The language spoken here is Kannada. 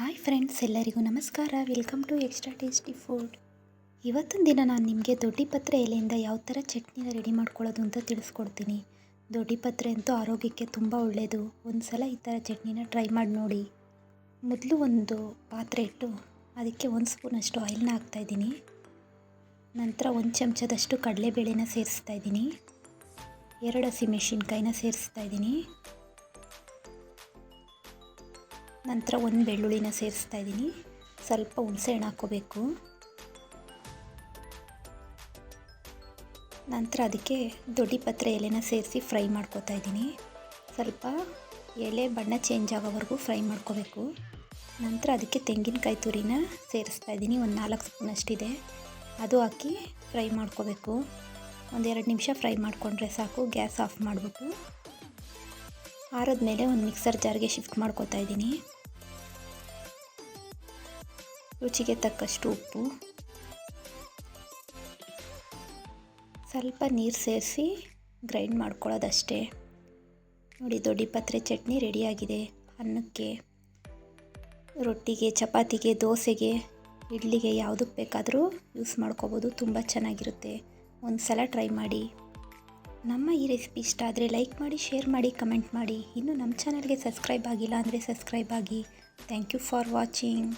ಹಾಯ್ ಫ್ರೆಂಡ್ಸ್, ಎಲ್ಲರಿಗೂ ನಮಸ್ಕಾರ. Welcome to extra tasty food ಇವತ್ತಿನ ದಿನ ನಾನು ನಿಮಗೆ ದೊಡ್ಡಿಪತ್ರೆ ಎಲೆಯಿಂದ ಯಾವ ಥರ ಚಟ್ನಿನ ರೆಡಿ ಮಾಡ್ಕೊಳ್ಳೋದು ಅಂತ ತಿಳಿಸ್ಕೊಡ್ತೀನಿ. ದೊಡ್ಡಿಪತ್ರೆ ಅಂತೂ ಆರೋಗ್ಯಕ್ಕೆ ತುಂಬ ಒಳ್ಳೆಯದು ಒಂದು ಸಲ ಈ ಥರ ಚಟ್ನಿನ ಟ್ರೈ ಮಾಡಿ ನೋಡಿ. ಮೊದಲು ಒಂದು ಪಾತ್ರೆ ಇಟ್ಟು ಅದಕ್ಕೆ ಒಂದು ಸ್ಪೂನಷ್ಟು ಆಯಿಲ್ನ ಹಾಕ್ತಾಯಿದ್ದೀನಿ ನಂತರ ಒಂದು ಚಮಚದಷ್ಟು ಕಡಲೆಬೇಳೆನ ಸೇರಿಸ್ತಾ ಇದ್ದೀನಿ. ಎರಡು ಹಸಿಮೆಣಸಿನ್ಕಾಯಿನ ಸೇರಿಸ್ತಾ ಇದ್ದೀನಿ. ನಂತರ ಒಂದು ಬೆಳ್ಳುಳ್ಳಿನ ಸೇರಿಸ್ತಾ ಇದ್ದೀನಿ. ಸ್ವಲ್ಪ ಹುಣಸೆ ಹಣ್ಣು ಹಾಕ್ಕೋಬೇಕು. ನಂತರ ಅದಕ್ಕೆ ದೊಡ್ಡಿ ಪತ್ರೆ ಎಲೆನ ಸೇರಿಸಿ ಫ್ರೈ ಮಾಡ್ಕೋತಾ ಇದ್ದೀನಿ. ಸ್ವಲ್ಪ ಎಲೆ ಬಣ್ಣ ಚೇಂಜ್ ಆಗೋವರೆಗೂ ಫ್ರೈ ಮಾಡ್ಕೋಬೇಕು. ನಂತರ ಅದಕ್ಕೆ ತೆಂಗಿನಕಾಯಿ ತುರಿನ ಸೇರಿಸ್ತಾ ಇದ್ದೀನಿ. ಒಂದು ನಾಲ್ಕು ಸ್ಪೂನ್ ಅಷ್ಟಿದೆ ಅದು ಹಾಕಿ ಫ್ರೈ ಮಾಡ್ಕೋಬೇಕು. ಒಂದೆರಡು ನಿಮಿಷ ಫ್ರೈ ಮಾಡಿಕೊಂಡ್ರೆ ಸಾಕು. ಗ್ಯಾಸ್ ಆಫ್ ಮಾಡಿಬಿಟ್ಟು. ಆರದ್ಮೇಲೆ ಒಂದು ಮಿಕ್ಸರ್ ಜಾರ್ಗೆ ಶಿಫ್ಟ್ ಮಾಡ್ಕೋತಾ ಇದ್ದೀನಿ. ರುಚಿಗೆ ತಕ್ಕಷ್ಟು ಉಪ್ಪು. ಸ್ವಲ್ಪ ನೀರು ಸೇರಿಸಿ ಗ್ರೈಂಡ್ ಮಾಡ್ಕೊಳ್ಳೋದಷ್ಟೇ. ನೋಡಿ, ದೊಡ್ಡಿ ಪತ್ರೆ ಚಟ್ನಿ ರೆಡಿಯಾಗಿದೆ. ಅನ್ನಕ್ಕೆ, ರೊಟ್ಟಿಗೆ, ಚಪಾತಿಗೆ, ದೋಸೆಗೆ, ಇಡ್ಲಿಗೆ ಯಾವುದಕ್ಕೆ ಬೇಕಾದರೂ ಯೂಸ್ ಮಾಡ್ಕೋಬೋದು. ತುಂಬ ಚೆನ್ನಾಗಿರುತ್ತೆ. ಒಂದು ಸಲ ಟ್ರೈ ಮಾಡಿ. ನಮ್ಮ ಈ ರೆಸಿಪಿ ಇಷ್ಟ ಆದರೆ ಲೈಕ್ ಮಾಡಿ ಶೇರ್ ಮಾಡಿ ಕಮೆಂಟ್ ಮಾಡಿ. ಇನ್ನೂ ನಮ್ಮ ಚಾನಲ್ಗೆ ಸಬ್ಸ್ಕ್ರೈಬ್ ಆಗಿಲ್ಲ ಅಂದರೆ ಸಬ್ಸ್ಕ್ರೈಬ್ ಆಗಿ. Thank you for watching